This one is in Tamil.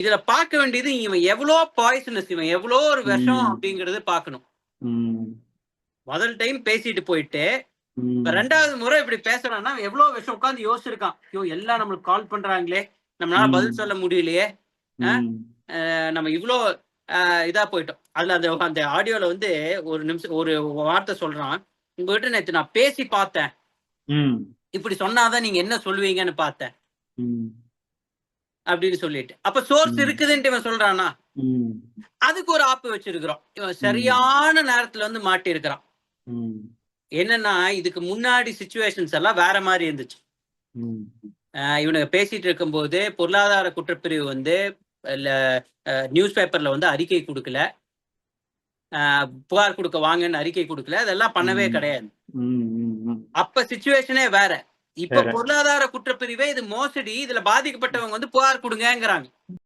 இதுல பார்க்க வேண்டியது இவன் எவ்வளோ பாய்சனஸ் இவன் எவ்வளோ ஒரு விஷம். அப்படிங்கறது பார்க்கணும். ம், முதல் டைம் பேசிட்டு போயிட்டு இப்ப ரெண்டாவது முறை இப்படி பேசுறான்னா எவ்வளவு விஷயம் உட்காந்து யோசிச்சிருக்கான். ஐயோ எல்லாம் நம்மளுக்கு கால் பண்றாங்களே. நம்மளால. பதில் சொல்ல முடியலையே. நம்ம இவ்வளோ இதா போயிட்டோம். அதுல அந்த அந்த ஆடியோல வந்து ஒரு நிமிஷம் ஒரு வார்த்தை சொல்றான். உங்ககிட்ட நேற்று நான் பேசி பார்த்தேன். இப்படி சொன்னாதான் நீங்க என்ன சொல்லுவீங்கன்னு பார்த்தேன். அப்படின்னு சொல்லிட்டு. அப்ப சோர்ஸ். இருக்குதுன்ட்டு இவன் சொல்றானா அதுக்கு ஒரு ஆப்பு வச்சிருக்கிறோம். இவன் சரியான நேரத்துல வந்து மாட்டி இருக்கிறான் என்னன்னா இதுக்கு முன்னாடி சுச்சுவேஷன்ஸ் எல்லாம் வேற மாதிரி இருந்துச்சு. இவனுங்க பேசிட்டு இருக்கும்போது பொருளாதார குற்றப்பிரிவு வந்து நியூஸ் பேப்பர்ல வந்து அறிக்கை கொடுக்கல. ஆஹ் புகார் கொடுக்க வாங்கன்னு அறிக்கை கொடுக்கல. அதெல்லாம் பண்ணவே. கிடையாது. அப்ப சுச்சுவேஷனே வேற. இப்ப. பொருளாதார குற்றப்பிரிவே இது மோசடி இதுல பாதிக்கப்பட்டவங்க வந்து புகார் கொடுங்கங்கிறாங்க